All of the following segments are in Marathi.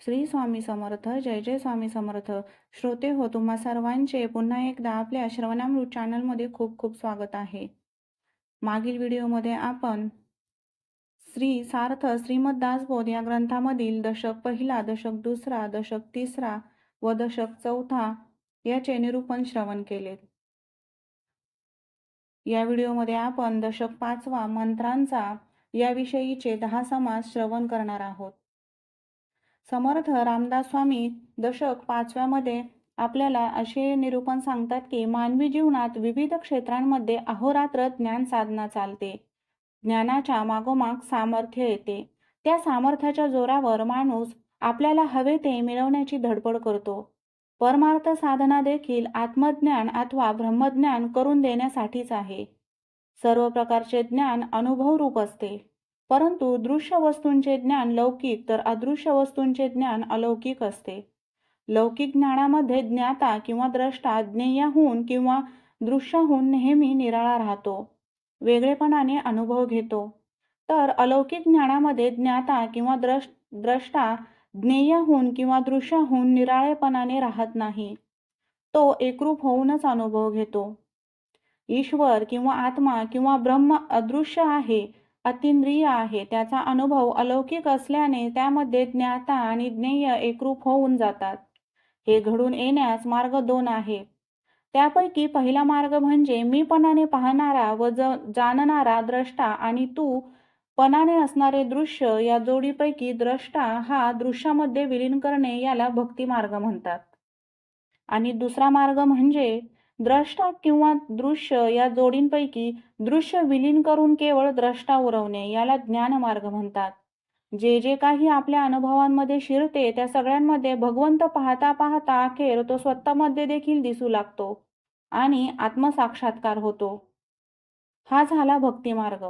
श्री स्वामी समर्थ जय जय स्वामी समर्थ. श्रोते हो तुम्हा सर्वांचे पुन्हा एकदा आपल्या श्रवणामृत चॅनलमध्ये खूप खूप स्वागत आहे. मागील व्हिडिओमध्ये आपण श्री सार्थ श्रीमद दासबोध या ग्रंथामधील दशक पहिला दशक दुसरा दशक तिसरा व दशक चौथा याचे निरूपण श्रवण केले. या व्हिडिओमध्ये आपण दशक पाचवा मंत्रांचा याविषयीचे दहा समास श्रवण करणार आहोत. समर्थ रामदास स्वामी दशक पाचव्यामध्ये आपल्याला असे निरूपण सांगतात की मानवी जीवनात विविध क्षेत्रांमध्ये अहोरात्र ज्ञान साधना चालते. ज्ञानाच्या मागोमाग सामर्थ्य येते. त्या सामर्थ्याच्या जोरावर माणूस आपल्याला हवे ते मिळवण्याची धडपड करतो. परमार्थ साधना देखील आत्मज्ञान अथवा ब्रह्मज्ञान करून देण्यासाठीच आहे. सर्व प्रकारचे ज्ञान अनुभवरूप असते. परंतु दृश्य वस्तूंचे ज्ञान लौकिक तर अदृश्य वस्तूंचे ज्ञान अलौकिक असते. लौकिक ज्ञानामध्ये ज्ञाता किंवा द्रष्टा ज्ञेयाहून किंवा दृश्याहून नेहमी निराळा राहतो. वेगळेपणाने अनुभव घेतो. तर अलौकिक ज्ञानामध्ये ज्ञाता किंवा द्रश द्रष्टा ज्ञेयाहून किंवा दृश्याहून निराळेपणाने राहत नाही. तो एकरूप होऊनच अनुभव घेतो. ईश्वर किंवा आत्मा किंवा ब्रह्म अदृश्य आहे अतिंद्रिय आहे. त्याचा अनुभव अलौकिक असल्याने त्यामध्ये ज्ञाता आणि ज्ञेय एकरूप होऊन जातात. हे घडून येण्यास मार्ग दोन आहे. त्यापैकी पहिला मार्ग म्हणजे मीपणाने पाहणारा व ज जाणणारा द्रष्टा आणि तू पणाने असणारे दृश्य या जोडीपैकी द्रष्टा हा दृश्यामध्ये विलीन करणे याला भक्ती मार्ग म्हणतात. आणि दुसरा मार्ग म्हणजे द्रष्टा किंवा दृश्य या जोडींपैकी दृश्य विलीन करून केवळ द्रष्टा उरवणे याला ज्ञानमार्ग म्हणतात. जे जे काही आपल्या अनुभवांमध्ये शिरते त्या सगळ्यांमध्ये भगवंत पाहता पाहता अखेर तो स्वतःमध्ये देखील दिसू लागतो आणि आत्मसाक्षात्कार होतो. हा झाला भक्तिमार्ग.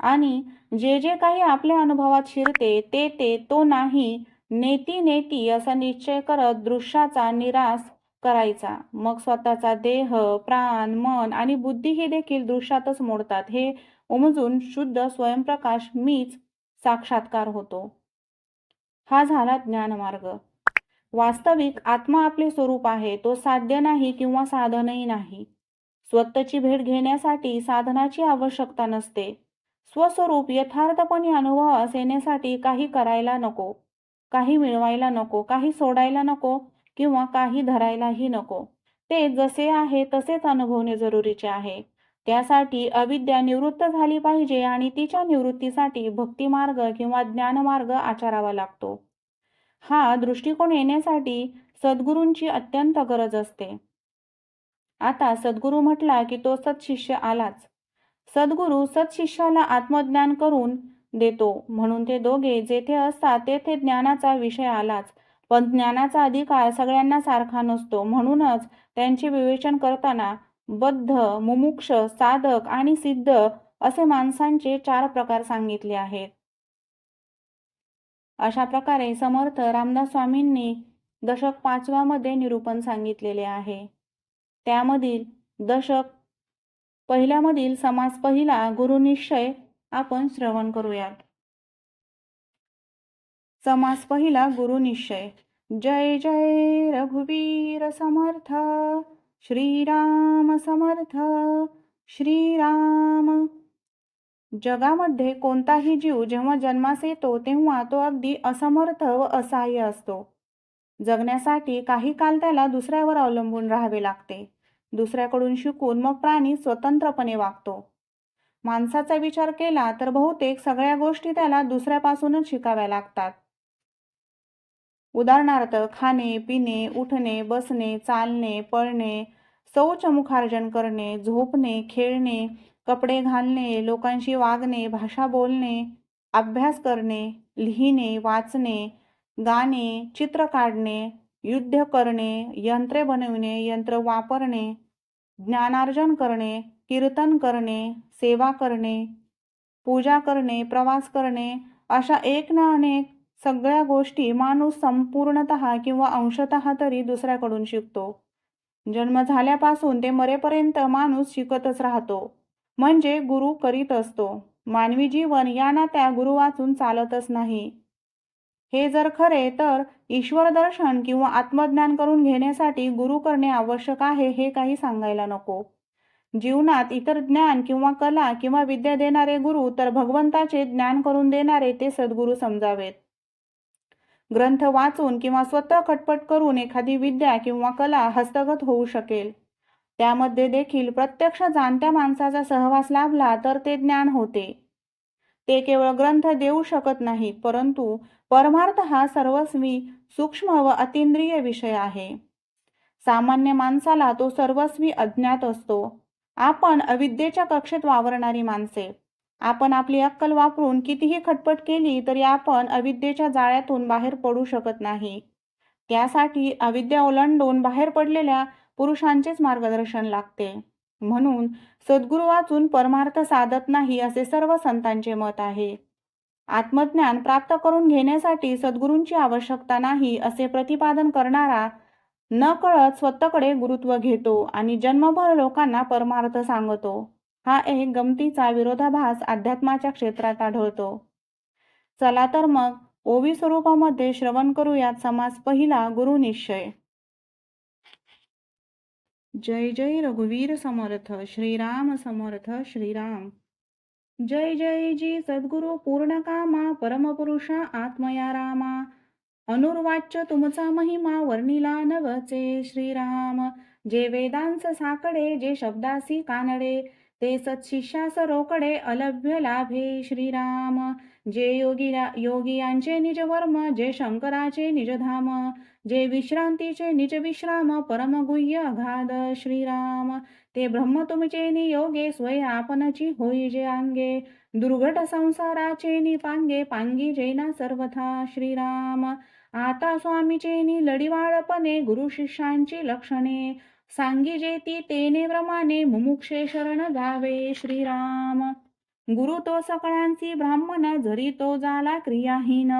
आणि जे जे काही आपल्या अनुभवात शिरते ते ते तो नाही नेती नेती असा निश्चय करत दृश्याचा निराश करायचा. मग स्वतःचा देह प्राण मन आणि बुद्धी हे देखील दृश्यातच मोडतात. हे उमजून शुद्ध स्वयंप्रकाश मीच साक्षात्कार होतो. हा झाला ज्ञानमार्ग. वास्तविक आत्मा आपले स्वरूप आहे. तो साध्य नाही किंवा साधनही नाही. स्वतःची भेट घेण्यासाठी साधनाची आवश्यकता नसते. स्वस्वरूप यथार्थपणे अनुभवास येण्यासाठी काही करायला नको. काही मिळवायला नको. काही सोडायला नको. किंवा काही धरायलाही नको. ते जसे आहे तसेच अनुभवणे जरुरीचे आहे. त्यासाठी अविद्या निवृत्त झाली पाहिजे आणि तिच्या निवृत्तीसाठी भक्तिमार्ग किंवा ज्ञानमार्ग आचारावा लागतो. हा दृष्टिकोन येण्यासाठी सद्गुरूंची अत्यंत गरज असते. आता सद्गुरू म्हटला की तो सत्शिष्य आलाच. सद्गुरू सत्शिष्याला आत्मज्ञान करून देतो. म्हणून ते दोघे जेथे असतात तेथे ज्ञानाचा विषय आलाच. पण ज्ञानाचा अधिकार सगळ्यांना सारखा नसतो. म्हणूनच त्यांचे विवेचन करताना बद्ध मुमुक्ष साधक आणि सिद्ध असे माणसांचे चार प्रकार सांगितले आहेत. अशा प्रकारे समर्थ रामदास स्वामींनी दशक पाचव्यामध्ये निरूपण सांगितलेले आहे. त्यामधील दशक पहिल्यामधील समास पहिला गुरुनिश्चय आपण श्रवण करूयात. समास पहिला गुरुनिश्चय जय जय रघुवीर समर्थ श्रीराम समर्थ श्रीराम. जगामध्ये कोणताही जीव जेव्हा जन्मास येतो तेव्हा तो अगदी असमर्थ व असहाय्य असतो. जगण्यासाठी काही काल त्याला दुसऱ्यावर अवलंबून राहावे लागते. दुसऱ्याकडून शिकून मग प्राणी स्वतंत्रपणे वागतो. माणसाचा विचार केला तर बहुतेक सगळ्या गोष्टी त्याला दुसऱ्यापासूनच शिकाव्या लागतात. उदाहरणार्थ खाणे पिणे उठणे बसणे चालणे पळणे शौचमुखार्जन करणे झोपणे खेळणे कपडे घालणे लोकांशी वागणे भाषा बोलणे अभ्यास करणे लिहिणे वाचणे गाणे चित्र काढणे युद्ध करणे यंत्रे बनविणे यंत्र वापरणे ज्ञानार्जन करणे कीर्तन करणे सेवा करणे पूजा करणे प्रवास करणे अशा एक ना अनेक सगळ्या गोष्टी माणूस संपूर्णत किंवा अंशतः तरी दुसऱ्याकडून शिकतो. जन्म झाल्यापासून ते मरेपर्यंत माणूस शिकतच राहतो. म्हणजे गुरु करीत असतो. मानवी जीवन या नात्या गुरु वाचून चालतच नाही. हे जर खरे तर ईश्वर दर्शन किंवा आत्मज्ञान करून घेण्यासाठी गुरु करणे आवश्यक आहे हे काही सांगायला नको. जीवनात इतर ज्ञान किंवा कला किंवा विद्या देणारे गुरु तर भगवंताचे ज्ञान करून देणारे ते सद्गुरू समजावेत. ग्रंथ वाचून किंवा स्वतः खटपट करून एखादी विद्या किंवा कला हस्तगत होऊ शकेल. त्यामध्ये देखील प्रत्यक्ष जाणत्या माणसाचा सहवास लाभला तर ते ज्ञान होते. ते केवळ ग्रंथ देऊ शकत नाहीत परंतु परमार्थ हा सर्वस्वी सूक्ष्म व अतिंद्रिय विषय आहे. सामान्य माणसाला तो सर्वस्वी अज्ञात असतो. आपण अविद्येच्या कक्षेत वावरणारी माणसे. आपण आपली अक्कल वापरून कितीही खटपट केली तरी आपण अविद्येच्या जाळ्यातून बाहेर पडू शकत नाही. त्यासाठी अविद्या ओलांडून बाहेर पडलेल्या पुरुषांचेच मार्गदर्शन लागते. म्हणून सद्गुरू वाचून परमार्थ साधत नाही असे सर्व संतांचे मत आहे. आत्मज्ञान प्राप्त करून घेण्यासाठी सद्गुरूंची आवश्यकता नाही असे प्रतिपादन करणारा न कळत स्वतःकडे गुरुत्व घेतो आणि जन्मभर लोकांना परमार्थ सांगतो. हा एक गमतीचा विरोधाभास अध्यात्माच्या क्षेत्रात आढळतो. चला तर मग ओवी स्वरूपामध्ये श्रवण करूयात समास पहिला गुरु निश्चय. जय जय रघुवीर समर्थ श्रीराम समर्थ श्रीराम. जय जय जी सद्गुरु पूर्ण कामा परमपुरुषा आत्मया रामा. अनुर्वाच्य तुमचा महिमा वर्णिला नवचे श्रीराम. जे वेदांस साकडे जे शब्दासी कानडे. ते सत्शिष्यास रोकडे अलभ्य लाभे श्रीराम. जे योगी यांचे निज वर्म जे शंकराचे निजधाम जे विश्रांतीचे निज विश्राम परमगुह्य अघाद श्रीराम. ते ब्रह्म तुमचे नियोगे स्वय आपणची होई जे अंगे दुर्घट संसाराचे निपांगे पांगी जेना सर्वथा श्रीराम. आता स्वामीचे नि लढीवाळपणे गुरु शिष्यांची लक्षणे. सांगी जेती तेने प्रमाणे मुमुक्षे शरण गावे श्रीराम. गुरु तो सकळांची ब्राह्मण जरी तो झाला क्रियाहीन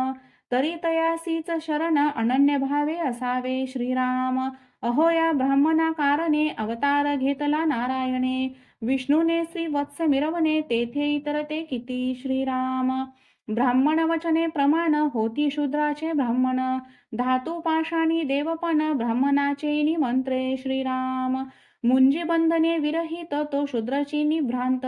तरी तयासीच शरण अनन्य भावे असावे श्रीराम. अहो या ब्राह्मणा कारणे अवतार घेतला नारायणे विष्णूने श्री वत्स मिरवणे तेथे इतर ते किती श्रीराम. ब्राह्मण वचने प्रमाण होती शूद्राचे ब्राह्मण धातू पाषाणी देवपण ब्राह्मणाचे निमंत्रे श्रीराम. मुंजीबंधने विरहित तो शूद्रची निभ्रांत.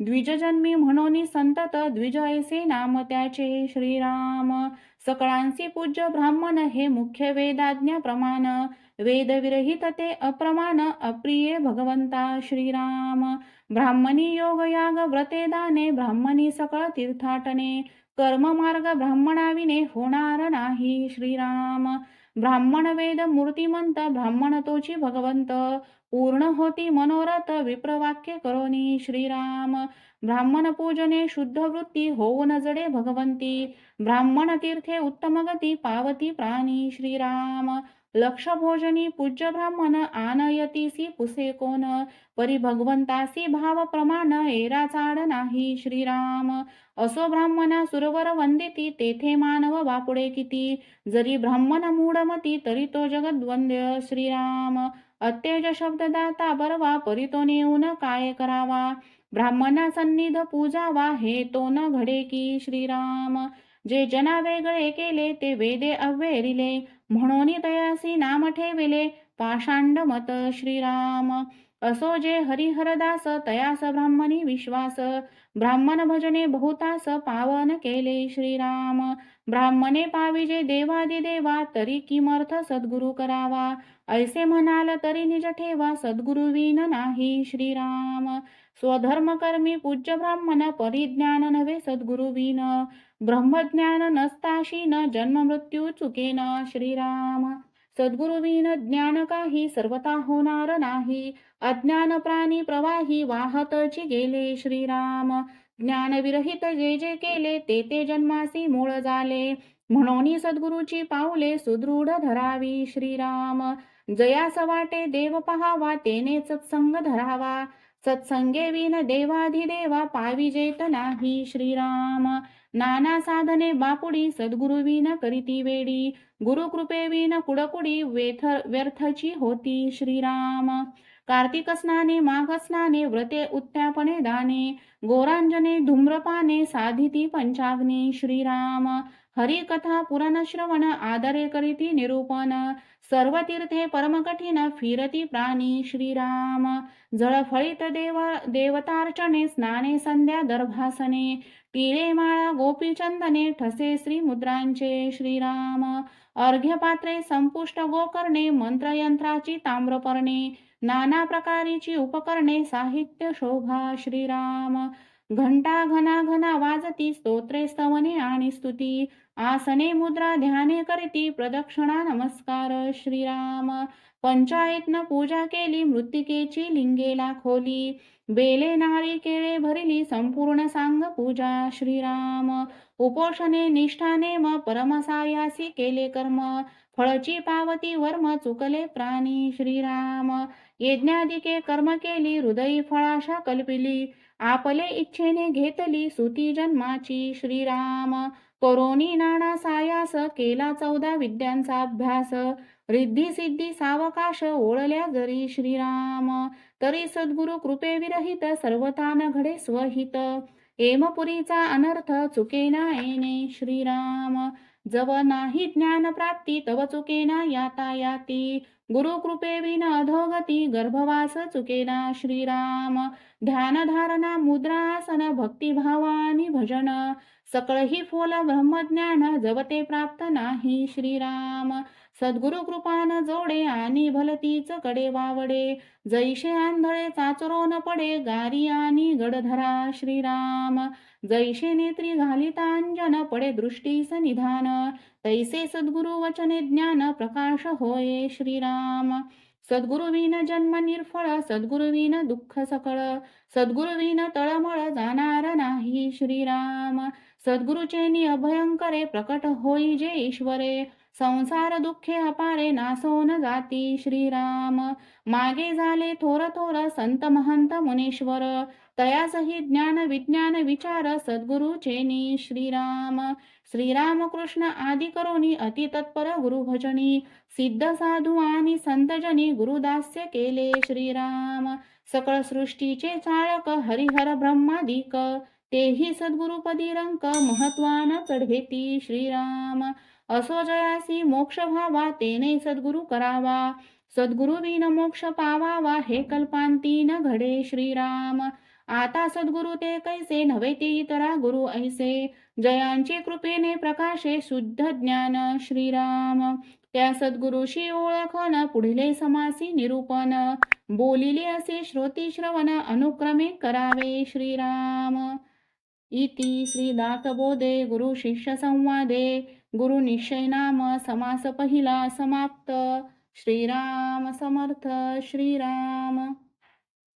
द्विजजन्मी म्हणून संतत द्विज ऐसे नाम त्याचे श्रीराम. सकळांसी पूज्य ब्राह्मण हे मुख्य वेदाज्ञाप्रमाण प्रमाण. वेद विरहित ते अप्रमाण अप्रिय भगवंता श्रीराम. ब्राह्मणी योग याग व्रते दाने ब्राह्मणी सकळ तीर्थाटने. कर्म मार्ग ब्राह्मणाविने होणार नाही श्रीराम. ब्राह्मण वेद मूर्तिमंत ब्राह्मण तोची भगवंत. पूर्ण होती मनोरथ विप्रवाक्य करोनी श्रीराम. ब्राह्मण पूजने शुद्ध वृत्ती होऊन जडे भगवंती ब्राह्मण तीर्थे उत्तम गती पावती प्राणी श्रीराम लक्ष भोजनी पूज्य ब्राह्मण आनयतीसी पुसे कोण परी भगवंतासी भाव प्रमाण एरा चाड नाही श्रीराम असो ब्राह्मणा सुरवर वंदिती तेथे मानव बापुडे किती जरी ब्राह्मण मूढमती तरी तो जगद्वंद्य श्रीराम अत्यज शब्ददाता बरवा परितो नेऊन काय करावा? ब्राह्मणा सन्निध पूजावा हे तो न घडे की श्रीराम. जे जना वेगळे केले ते वेदे अव्वेरिले. म्हणून तयासी नाम ठेविले पाषांड मत श्रीराम. असो जे हरिहरदास तयास ब्राह्मणी विश्वास. ब्राह्मण भजने बहुतास पावन केले श्रीराम. ब्राह्मणे पाविजे देवा तरी किमर्थ सद्गुरु करावा? ऐसे म्हणाल तरी निज ठेवा सद्गुरु विन नाही श्रीराम. स्वधर्म कर्मी पूज्य ब्राह्मण परिज्ञान नव्हे सद्गुरु विन. ब्रह्मज्ञान नसताशी न जन्म मृत्यू चुकेन श्रीराम. सद्गुरुविन ज्ञान काही सर्वता होणार नाही. अज्ञान प्राणी प्रवाही वाहतची गेले श्रीराम. ज्ञान विरहित जे जे केले ते ते जन्मासी मूळ झाले. म्हणून सद्गुरूची पाऊले सुदृढ धरावी श्रीराम. जयास वाटे देव पहावा तेने सत्संग धरावा. सत्संगे विन देवाधिदेवा पाविजेत नाही श्रीराम. नाना साधने बापुडी सद्गुरुविन करीती वेडी. गुरुकृपेविन कुडकुडी व्यथ व्यर्थची होती श्रीराम. कार्तिक स्नाने माघ स्नाने व्रते उत्त्यापणे दाने गोरांजने धूम्रपाने साधिती पंचाग्नी श्रीराम हरिकथा पुराणश्रवण आदरे करीती निरूपण सर्व तीर्थे परमकठीण फिरती प्राणी श्रीराम जळफळीत देव देवतार्चने स्नाने संध्या दर्भासने टिळे माळा गोपीचंदने ठसे श्रीमुद्रांचे श्रीराम अर्घ्यपात्रे संपुष्ट गोकर्णे मंत्रयंत्राची ताम्रपर्णे नाना प्रकारीची उपकरणे साहित्य शोभा श्रीराम. घंटा घना घना वाजती स्तोत्रे स्तवने आणि स्तुती. आसने मुद्रा ध्याने करती प्रदक्षिणा नमस्कार श्रीराम. पंचायतन पूजा केली मृत्तिकेची लिंगेला खोली. बेले नारी केळे भरिली संपूर्ण सांग पूजा श्रीराम. उपोषणे निष्ठाने म परमसायासी केले कर्म. फळची पावती वर्म चुकले प्राणी श्रीराम. यज्ञादिके कर्म केली हृदयी फळाशा कल्पिली आपले इच्छेने घेतली सुती जन्माची श्रीराम. करोनी नाना सायास केला चौदा विद्यांचा अभ्यास. रिद्धी सिद्धी सावकाश ओळल्या जरी श्रीराम. तरी सद्गुरु कृपे विरहित सर्वतान घडे स्वहित. एमपुरीचा अनर्थ चुके ना येणे श्रीराम. जव नाही ज्ञान प्राप्ती तव चुके चुकेना यातायाती गुरु कृपे विन अधोगती गर्भवास चुकेना श्रीराम। ध्यान धारणा मुद्रासन भक्तिभावानी भजन। सकळही फोला ब्रह्मज्ञान जवते प्राप्त नाही श्रीराम. सद्गुरु कृपान जोडे आणि भलतीच कडे वावडे. जैसे आंधळे चाचरोन पडे गारी आणि गडधरा श्रीराम. जैसे नेत्री घालितांजन पडे दृष्टीस निधान तैसे सद्गुरु वचने ज्ञान प्रकाश होय श्रीराम. सद्गुरुविन जन्म निर्फळ सद्गुरुविन दुःख सकळ. सद्गुरुविन तळमळ जाणार नाही श्रीराम. सद्गुरुचेनी अभयंकरे प्रकट होई जे ईश्वरे संसार दुःखे अपारे नासोन जाती श्रीराम. मागे झाले थोर थोर संत महंत मुनीश्वर तयासही ज्ञान विज्ञान विचार सद्गुरुचेनी श्रीराम श्रीराम. कृष्ण आदि करोनी अति तत्पर गुरुभजनी सिद्ध साधू आणि संतजनी गुरुदास्य केले श्रीराम. सकळ सृष्टीचे चाळक हरिहर ब्रह्मादिक तेही सद्गुरुपदी रंक महत्वान चढेती श्रीराम. असो जयासी मोक्ष व्हावा तेने सद्गुरु करावा. सद्गुरु विन मोक्ष पावावा हे कल्पांती न घडे श्रीराम. आता सद्गुरु ते कैसे नव्हे ते इतरा गुरु ऐसे. जयांचे कृपेने प्रकाशे शुद्ध ज्ञान श्रीराम. त्या सद्गुरुशी ओळखन पुढले समासी निरूपण. बोलिले असे श्रोती श्रवण अनुक्रमे करावे श्रीराम. इति श्रीदासबोधे गुरुशिष्यसंवादे गुरुनिश्चय नाम समास पहिला समाप्त। श्रीराम समर्थ श्रीराम।